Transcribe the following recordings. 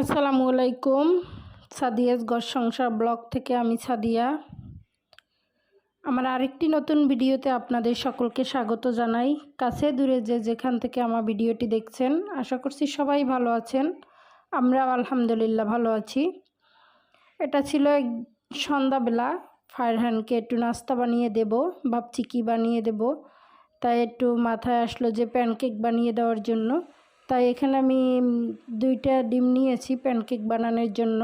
আসসালামু আলাইকুম, সাদিয়াস ঘর সংসার ব্লগ থেকে আমি সাদিয়া। আমার আরেকটি নতুন ভিডিওতে আপনাদের সকলকে স্বাগত জানাই। কাছে দূরে যে যেখান থেকে আমার ভিডিওটি দেখছেন, আশা করছি সবাই ভালো আছেন। আমরাও আলহামদুলিল্লাহ ভালো আছি। এটা ছিল এক সন্ধ্যাবেলা ফারহানকে একটু নাস্তা বানিয়ে দেব, ভাবছি কী বানিয়ে দেব। তাই একটু মাথায় আসলো যে প্যানকেক বানিয়ে দেওয়ার জন্য। তাই এখানে আমি দুইটা ডিম নিয়েছি প্যানকেক বানানোর জন্য।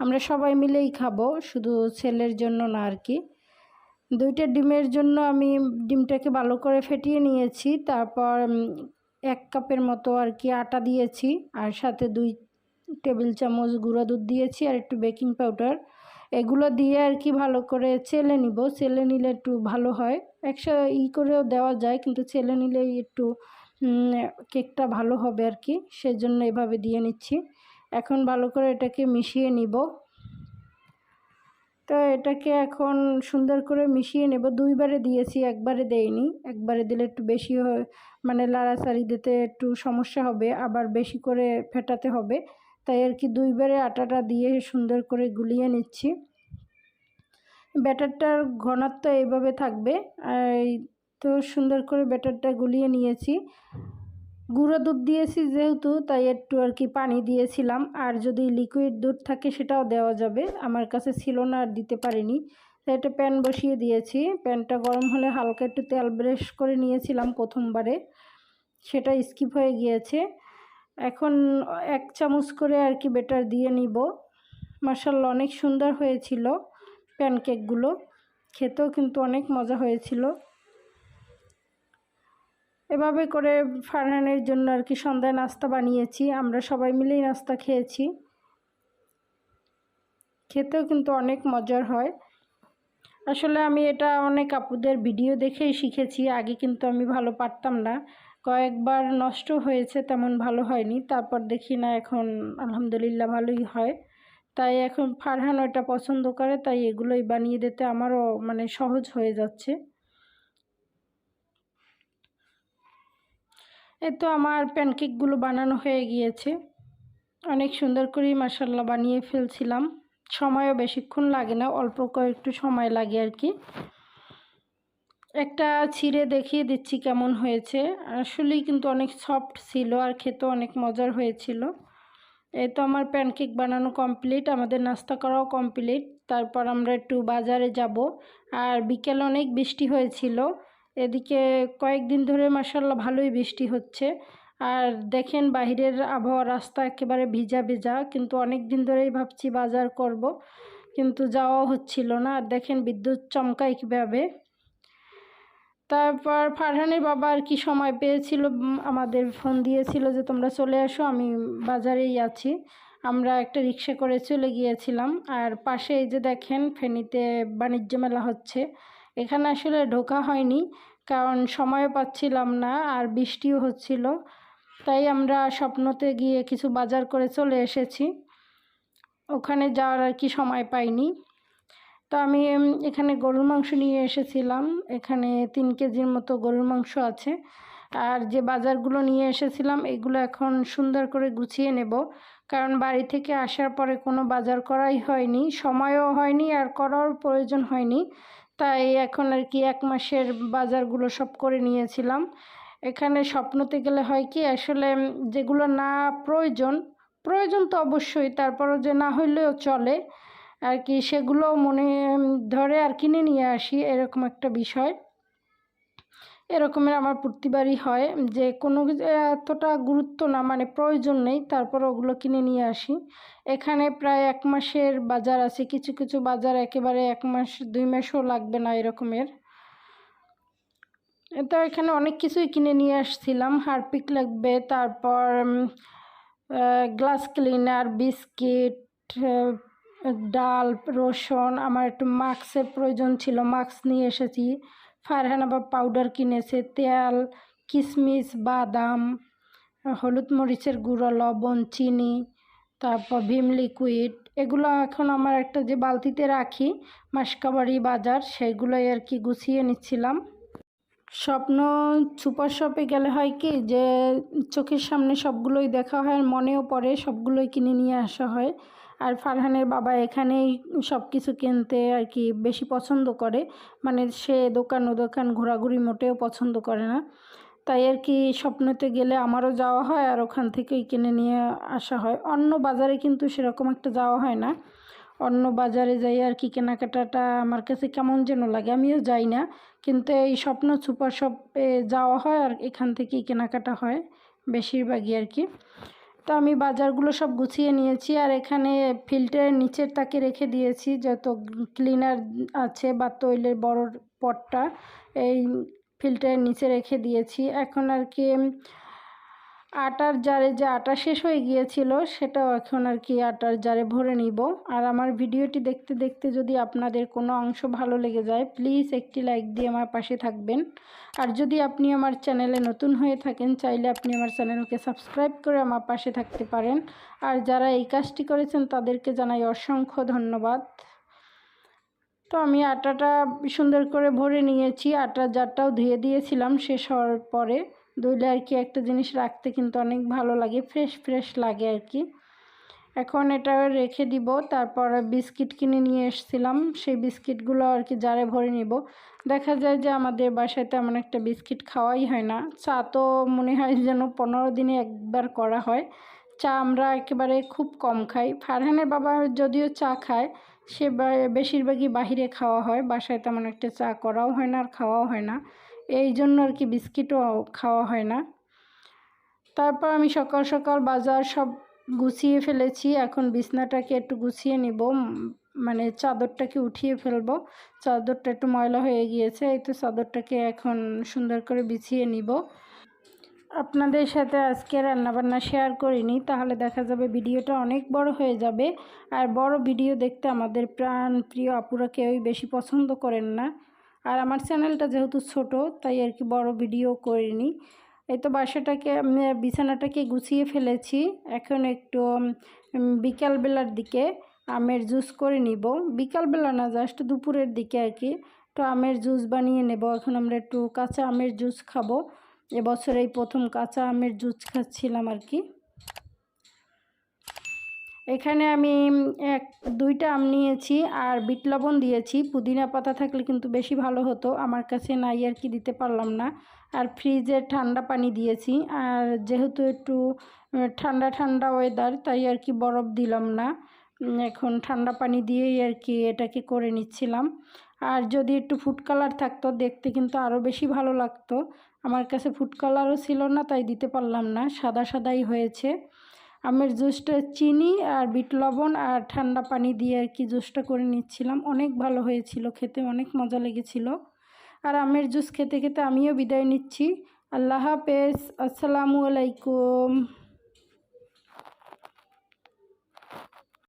আমরা সবাই মিলেই খাব, শুধু ছেলের জন্য না আর কি। দুইটা ডিমের জন্য আমি ডিমটাকে ভালো করে ফেটিয়ে নিয়েছি, তারপর এক কাপের মতো আর কি আটা দিয়েছি, আর সাথে দুই টেবিল চামচ গুঁড়ো দুধ দিয়েছি আর একটু বেকিং পাউডার। এগুলো দিয়ে আর কি ভালো করে চেলে নিব, চেলে নিলে একটু ভালো হয়। একসাথে ই করেও দেওয়া যায়, কিন্তু চেলে নিলেই একটু কেকটা ভালো হবে আর কি, সেজন্য এভাবে দিয়ে নিচ্ছি। এখন ভালো করে এটাকে মিশিয়ে নিব। তো এটাকে এখন সুন্দর করে মিশিয়ে নেব। দুইবারে দিয়েছি, একবারে দেইনি। একবারে দিলে একটু বেশি মানে লাড়াচাড়ি দিতে একটু সমস্যা হবে, আবার বেশি করে ফেটাতে হবে। তাই আর কি দুইবারে আটাটা দিয়ে সুন্দর করে গুলিয়ে নিচ্ছি। ব্যাটারটার ঘনত্ব এইভাবে থাকবে। আর তো সুন্দর করে ব্যাটারটা গুলিয়ে নিয়েছি। গুঁড়ো দুধ দিয়েছি যেহেতু, তাই একটু আর কি পানি দিয়েছিলাম। আর যদি লিকুইড দুধ থাকে সেটাও দেওয়া যাবে। আমার কাছে ছিল না আর দিতে পারিনি। তাই একটা প্যান বসিয়ে দিয়েছি। প্যানটা গরম হলে হালকা একটু তেল ব্রাশ করে নিয়েছিলাম প্রথমবারে। সেটা স্কিপ হয়ে গিয়েছে। এখন এক চামচ করে আর কি বেটার দিয়ে নিব। মার্শাল্লা অনেক সুন্দর হয়েছিল প্যানকেকগুলো খেতেও কিন্তু অনেক মজা হয়েছিল। এভাবে করে ফারহানের জন্য আর কি সন্ধ্যায় নাস্তা বানিয়েছি। আমরা সবাই মিলেই নাস্তা খেয়েছি। খেতেও কিন্তু অনেক মজার হয়। আসলে আমি এটা অনেক আপুদের ভিডিও দেখেই শিখেছি। আগে কিন্তু আমি ভালো পারতাম না। কয়েকবার নষ্ট হয়েছে তেমন ভালো হয়নি। তারপর দেখি না এখন আলহামদুলিল্লাহ ভালোই হয়। তাই এখন ফারহান ওটা পছন্দ করে, তাই এগুলোই বানিয়ে দিতে আমারও মানে সহজ হয়ে যাচ্ছে। এ তো আমার প্যানকেকগুলো বানানো হয়ে গিয়েছে। অনেক সুন্দর করেই মাসাল্লাহ বানিয়ে ফেলছিলাম। সময়ও বেশিক্ষণ লাগে না, অল্প কয়েকটু সময় লাগে আর কি। একটা ছিঁড়ে দেখিয়ে দিচ্ছি কেমন হয়েছে। আসলেই কিন্তু অনেক সফট ছিল আর খেতেও অনেক মজার হয়েছিল। এই তো আমার প্যানকেক বানানো কমপ্লিট আমাদের নাস্তা করাও কমপ্লিট তারপর আমরা একটু বাজারে যাব। আর বিকেলে অনেক বৃষ্টি হয়েছিল। এদিকে কয়েকদিন ধরে মাসাল্লাহ ভালোই বৃষ্টি হচ্ছে। আর দেখেন বাহিরের আবহাওয়া রাস্তা একেবারে ভিজা ভিজা, কিন্তু অনেক দিন ধরেই ভাবছি বাজার করব, কিন্তু যাওয়া হচ্ছিল না। আর দেখেন বিদ্যুৎ চমকায় কীভাবে। তারপর ফারহানের বাবা আর কি সময় পেয়েছিল, আমাদের ফোন দিয়েছিল যে, তোমরা চলে আসো, আমি বাজারেই আছি। আমরা একটা রিক্সা করে চলে গিয়েছিলাম। আর পাশে এই যে দেখেন ফেনীতে বাণিজ্য মেলা হচ্ছে। এখানে আসলে ঢোকা হয়নি, কারণ সময় পাচ্ছিলাম না আর বৃষ্টিও হচ্ছিল। তাই আমরা স্বপ্নতে গিয়ে কিছু বাজার করে চলে এসেছি। ওখানে যাওয়ার আর কি সময় পাইনি। তো আমি এখানে গরুর মাংস নিয়ে এসেছিলাম। এখানে তিন কেজির মতো গরুর মাংস আছে। আর যে বাজারগুলো নিয়ে এসেছিলাম, এগুলো এখন সুন্দর করে গুছিয়ে নেব। কারণ বাড়ি থেকে আসার পরে কোনো বাজার করাই হয়নি, সময়ও হয়নি আর করার প্রয়োজন হয়নি। তাই এখন আর কি এক মাসের বাজারগুলো সব করে নিয়েছিলাম। এখানে স্বপ্নতে গেলে হয় কি, আসলে যেগুলো না প্রয়োজন প্রয়োজন তো অবশ্যই, তারপরও যে না হইলেও চলে, আর কি সেগুলো মনে, ধরে আর কিনে নিয়ে আসি, এরকম একটা বিষয়। এরকমের আমার প্রতিবারই হয়, যে কোনো এতটা গুরুত্ব না মানে প্রয়োজন নেই, তারপর ওগুলো কিনে নিয়ে আসি। এখানে প্রায় এক মাসের বাজার আছে, কিছু কিছু বাজার একেবারে এক মাস, দুই মাসও লাগবে না এরকমের। তো এখানে অনেক কিছুই কিনে নিয়ে আসছিলাম, হারপিক লাগবে, তারপর গ্লাস ক্লিনার, বিস্কিট ডাল, রসুন, আমার একটু মাস্কের প্রয়োজন ছিল, মাস্ক নিয়ে এসেছি। ফারহান আবার পাউডার কিনেছে, তেল কিশমিশ বাদাম, হলুদ মরিচের গুঁড়ো, লবণ, চিনি, তারপর ভিম লিকুইড এগুলো এখন আমার একটা যে বালতিতে রাখি, মাসকাবাড়ি বাজার, সেগুলোই আর কি গুছিয়ে নিচ্ছিলাম। স্বপ্ন সুপার শপে গেলে হয় কি যে, চোখের সামনে সবগুলোই দেখা হয় মনেও পড়ে, সবগুলোই কিনে নিয়ে আসা হয়। আর ফারহানের বাবা এখানেই সব কিছু কিনতে আর কি বেশি পছন্দ করে। মানে সে দোকান ও দোকান ঘোরাঘুরি মোটেও পছন্দ করে না। তাই আর কি স্বপ্নতে গেলে আমারও যাওয়া হয় আর ওখান থেকেই কিনে নিয়ে আসা হয়। অন্য বাজারে কিন্তু সেরকম একটা যাওয়া হয় না। অন্য বাজারে যাই আর কি কেনাকাটাটা আমার কাছে কেমন যেন লাগে, আমিও যাই না। কিন্তু এই স্বপ্ন সুপার শপে যাওয়া হয় আর এখান থেকেই কেনাকাটা হয় বেশিরভাগই আর কি। তো আমি বাজারগুলো সব গুছিয়ে নিয়েছি আর এখানে ফিল্টারের নিচের তাকে রেখে দিয়েছি যত ক্লিনার আছে বা তৈলের বড় পটটা, এই ফিল্টারের নিচে রেখে দিয়েছি। এখন আর কি আটার জারে যে আটা শেষ হয়ে গিয়েছিল, সেটাও এখন আর কি আটার জারে ভরে নিব। আর আমার ভিডিওটি দেখতে দেখতে যদি আপনাদের কোনো অংশ ভালো লেগে যায় প্লিজ একটি লাইক দিয়ে আমার পাশে থাকবেন। আর যদি আপনি আমার চ্যানেলে নতুন হয়ে থাকেন, চাইলে আপনি আমার চ্যানেলকে সাবস্ক্রাইব করে আমার পাশে থাকতে পারেন। আর যারা এই কাজটি করেছেন, তাদেরকে জানাই অসংখ্য ধন্যবাদ। তো আমি আটাটা সুন্দর করে ভরে নিয়েছি। আটার জারটাও ধুয়ে দিয়েছিলাম, শেষ হওয়ার পরে। ধুলে আর কি একটা জিনিস রাখতে কিন্তু অনেক ভালো লাগে ফ্রেশ ফ্রেশ লাগে আর কি। এখন এটা রেখে দিব, তারপর বিস্কিট কিনে নিয়ে এসেছিলাম, সেই বিস্কিটগুলো আর কি জারে ভরে নিব। দেখা যায় যে আমাদের বাসায় তেমন একটা বিস্কিট খাওয়াই হয় না, চা তো মনে হয় যেন পনেরো দিনে একবার করা হয়। চা আমরা একেবারে খুব কম খাই। ফারহানের বাবা যদিও চা খায়, সে বেশিরভাগই বাহিরে খাওয়া হয়, বাসায় তেমন একটা চা করাও হয় না আর খাওয়াও হয় না। এই জন্য আর কি বিস্কিটও খাওয়া হয় না। তারপর আমি সকাল সকাল বাজার সব গুছিয়ে ফেলেছি। এখন বিছনাটাকে একটু গুছিয়ে নিব। মানে চাদরটাকে উঠিয়ে ফেলব। চাদরটা একটু ময়লা হয়ে গিয়েছে, এই তো চাদরটাকে এখন সুন্দর করে বিছিয়ে নিব। আপনাদের সাথে আজকে রান্নাবান্না শেয়ার করিনি, তাহলে দেখা যাবে ভিডিওটা অনেক বড় হয়ে যাবে। আর বড় ভিডিও দেখতে আমাদের প্রাণ প্রিয় আপুরা কেউই বেশি পছন্দ করেন না। আর আমার চ্যানেলটা যেহেতু ছোট, তাই আর কি বড় ভিডিও করিনি। এই তো বাসাটাকে বিছানাটাকে গুছিয়ে ফেলেছি। এখন একটু বিকালবেলার দিকে আমের জুস করে নিব। বিকালবেলা না, জাস্ট দুপুরের দিকে আর কি। তো আমের জুস বানিয়ে নেব। এখন আমরা একটু কাঁচা আমের জুস খাব। এবছর এই প্রথম কাঁচা আমের জুস খাচ্ছিলাম আর কি। এখানে আমি এক, দুইটা আম নিয়েছি আর বিট লবণ দিয়েছি। পুদিনা পাতা থাকলে কিন্তু বেশি ভালো হতো। আমার কাছে নাই আর কি, দিতে পারলাম না। আর ফ্রিজে ঠান্ডা পানি দিয়েছি। আর যেহেতু একটু ঠান্ডা ঠান্ডা ওয়েদার তাই আর কি বরফ দিলাম না। এখন ঠান্ডা পানি দিয়েই আর কি এটাকে করে নিচ্ছিলাম। আর যদি একটু ফুড কালার থাকতো, দেখতে কিন্তু আরও বেশি ভালো লাগতো। আমার কাছে ফুড কালারও ছিল না, তাই দিতে পারলাম না। সাদা সাদাই হয়েছে। আমের জুসটা চিনি আর বিট লবণ আর ঠান্ডা পানি দিয়ে আর কি জুসটা করে নিচ্ছিলাম। অনেক ভালো হয়েছিল, খেতে অনেক মজা লেগেছিল। আর আমের জুস খেতে খেতে আমিও বিদায় নিচ্ছি। আল্লাহ হাফেজ, আসসালামু আলাইকুম।